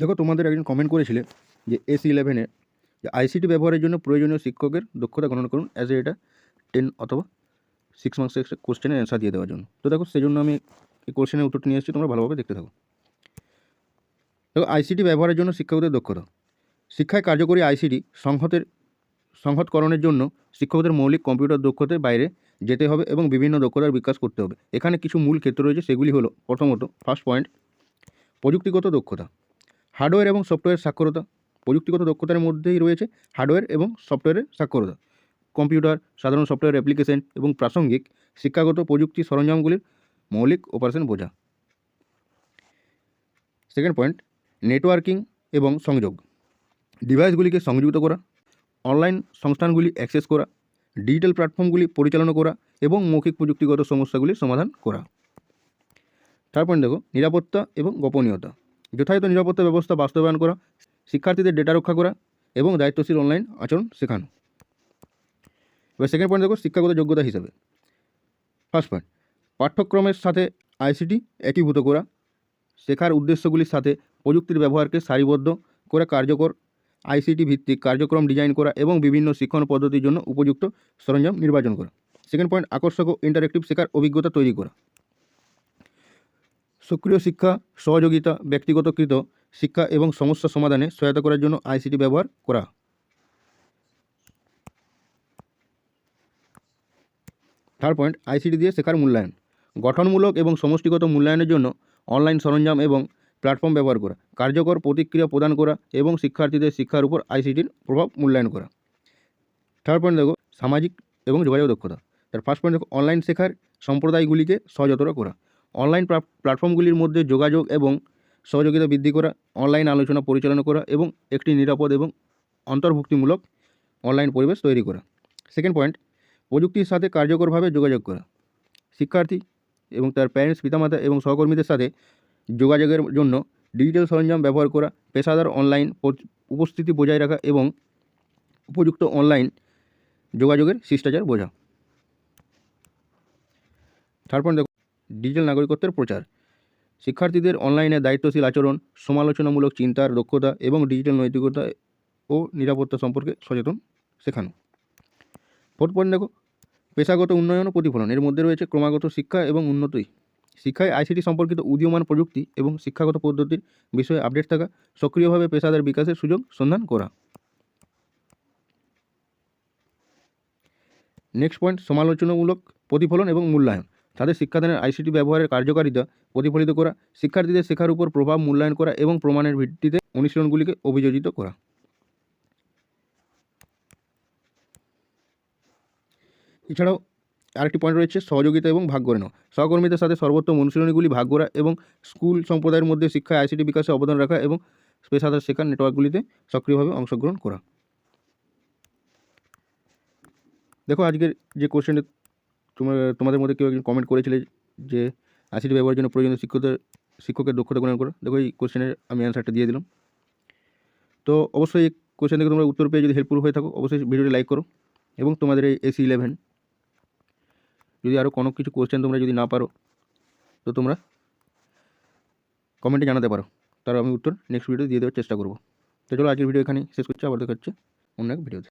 দেখো, তোমাদের একজন কমেন্ট করেছিলে যে এস ইলেভেনে যে আইসিটি ব্যবহারের জন্য প্রয়োজনীয় শিক্ষকের দক্ষতা গণনা করুন অ্যাজ এটা টেন অথবা সিক্স মার্কসের কোশ্চেনের অ্যান্সার দিয়ে দেওয়ার জন্য। তো দেখো সেই জন্য আমি এই কোশ্চেনের উত্তরটা নিয়ে এসেছি, তোমরা ভালোভাবে দেখতে থাকো। দেখো আইসিটি ব্যবহারের জন্য শিক্ষকদের দক্ষতা। শিক্ষায় কার্যকরী আইসিটি সংহতের, সংহতকরণের জন্য শিক্ষকদের মৌলিক কম্পিউটার দক্ষতার বাইরে যেতে হবে এবং বিভিন্ন দক্ষতার বিকাশ করতে হবে। এখানে কিছু মূল ক্ষেত্র রয়েছে, সেগুলি হলো প্রথমত ফার্স্ট পয়েন্ট প্রযুক্তিগত দক্ষতা। হার্ডওয়্যার এবং সফটওয়্যার সাক্ষরতা, প্রযুক্তিগত দক্ষতার মধ্যেই রয়েছে হার্ডওয়্যার এবং সফটওয়্যারের সাক্ষরতা। কম্পিউটার, সাধারণ সফটওয়্যার অ্যাপ্লিকেশন এবং প্রাসঙ্গিক, শিক্ষাগত প্রযুক্তি সরঞ্জামগুলির মৌলিক অপারেশন বোঝা। সেকেন্ড পয়েন্ট নেটওয়ার্কিং এবং সংযোগ। ডিভাইসগুলিকে সংযুক্ত করা, অনলাইন সংস্থানগুলি অ্যাক্সেস করা, ডিজিটাল প্ল্যাটফর্মগুলি পরিচালনা করা এবং মৌখিক প্রযুক্তিগত সমস্যাগুলির সমাধান করা। থার্ড পয়েন্ট দেখো, নিরাপত্তা এবং গোপনীয়তা। যথাযথ নিরাপত্তা ব্যবস্থা বাস্তবায়ন করা, শিক্ষার্থীদের ডেটা রক্ষা করা এবং দায়িত্বশীল অনলাইন আচরণ শেখানো। এবার সেকেন্ড পয়েন্ট দেখো, শিক্ষাগত যোগ্যতা হিসাবে। ফার্স্ট পয়েন্ট পাঠ্যক্রমের সাথে আইসিটি একীভূত করা, শেখার উদ্দেশ্যগুলির সাথে প্রযুক্তির ব্যবহারকে সারিবদ্ধ করে কার্যকর আইসিটি ভিত্তিক কার্যক্রম ডিজাইন করা এবং বিভিন্ন শিক্ষণ পদ্ধতির জন্য উপযুক্ত সরঞ্জাম নির্বাচন করা। সেকেন্ড পয়েন্ট আকর্ষক ও ইন্টারেক্টিভ শেখার অভিজ্ঞতা তৈরি করা। সক্রিয় শিক্ষা, সহযোগিতা, ব্যক্তিগতকৃত শিক্ষা এবং সমস্যা সমাধানে সহায়তা করার জন্য আইসিটি ব্যবহার করা। থার্ড পয়েন্ট, আইসিটি দিয়ে শেখার মূল্যায়ন। গঠনমূলক এবং সমষ্টিগত মূল্যায়নের জন্য অনলাইন সরঞ্জাম এবং প্ল্যাটফর্ম ব্যবহার করা, কার্যকর প্রতিক্রিয়া প্রদান করা এবং শিক্ষার্থীদের শিক্ষার উপর আইসিটির প্রভাব মূল্যায়ন করা। থার্ড পয়েন্ট দেখো, সামাজিক এবং যোগাযোগ দক্ষতা। তার ফার্স্ট পয়েন্ট দেখো, অনলাইন শেখার সম্প্রদায়গুলিকে সহজতর করা। অনলাইন প্ল্যাটফর্মগুলির মধ্যে যোগাযোগ এবং সহযোগিতা বৃদ্ধি করা, অনলাইন আলোচনা পরিচালনা করা এবং একটি নিরাপদ এবং অন্তর্ভুক্তিমূলক অনলাইন পরিবেশ তৈরি করা। সেকেন্ড পয়েন্ট প্রযুক্তির সাথে কার্যকরভাবে যোগাযোগ করা। শিক্ষার্থী এবং তার প্যারেন্টস পিতামাতা এবং সহকর্মীদের সাথে যোগাযোগের জন্য ডিজিটাল সরঞ্জাম ব্যবহার করা, পেশাদার অনলাইন উপস্থিতি বজায় রাখা এবং উপযুক্ত অনলাইন যোগাযোগের শিষ্টাচার বোঝা। থার্ড পয়েন্ট ডিজিটাল নাগরিকত্বের প্রচার। শিক্ষার্থীদের অনলাইনে দায়িত্বশীল আচরণ, সমালোচনামূলক চিন্তার দক্ষতা এবং ডিজিটাল নৈতিকতা ও নিরাপত্তা সম্পর্কে সচেতন শেখানো। ফোর্থ পয়েন্ট দেখো, পেশাগত উন্নয়ন ও প্রতিফলন। এর মধ্যে রয়েছে ক্রমাগত শিক্ষা এবং উন্নতি। শিক্ষায় আইসিটি সম্পর্কিত উদীয়মান প্রযুক্তি এবং শিক্ষাগত পদ্ধতির বিষয়ে আপডেট থাকা, সক্রিয়ভাবে পেশাদার বিকাশের সুযোগ সন্ধান করা। নেক্সট পয়েন্ট, সমালোচনামূলক প্রতিফলন এবং মূল্যায়ন। তাদের শিক্ষাদানের আইসিটি ব্যবহারের কার্যকারিতা প্রতিফলিত করা, শিক্ষার্থীদের শেখার উপর প্রভাব মূল্যায়ন করা এবং প্রমাণের ভিত্তিতে অনুশীলনগুলিকে অভিযোজিত করা। এছাড়াও আরেকটি পয়েন্ট রয়েছে সহযোগিতা এবং ভাগ করে নেওয়া সহকর্মীদের সাথে সর্বোত্তম অনুশীলনীগুলি ভাগ করা এবং স্কুল সম্প্রদায়ের মধ্যে শিক্ষায় আইসিটি বিকাশে অবদান রাখা এবং পেশাদার শেখার নেটওয়ার্কগুলিতে সক্রিয়ভাবে অংশগ্রহণ করা। দেখো, আজকের যে কোশ্চেনটা তোমার, তোমাদের মধ্যে কেউ একজন কমেন্ট করেছিলে যে আইসিটি ব্যবহারের জন্য প্রয়োজনীয় শিক্ষকদের, শিক্ষকের দক্ষতা গ্রহণ করো। দেখো, এই কোশ্চেনের আমি অ্যান্সারটা দিয়ে দিলাম। তো অবশ্যই এই কোশ্চেন থেকে তোমরা উত্তর পেয়ে যদি হেল্পফুল হয়ে থাকো, অবশ্যই ভিডিওটি লাইক করো এবং তোমাদের এই এসি ইলেভেন যদি আরও কোনো কিছু কোশ্চেন তোমরা যদি না পারো, তো তোমরা কমেন্টে জানাতে পারো। তার আমি উত্তর নেক্সট ভিডিও দিয়ে দেওয়ার চেষ্টা করব। তো চলো, আজকের ভিডিও এখানেই শেষ করছি। আবার দেখা হচ্ছে অন্য এক ভিডিওতে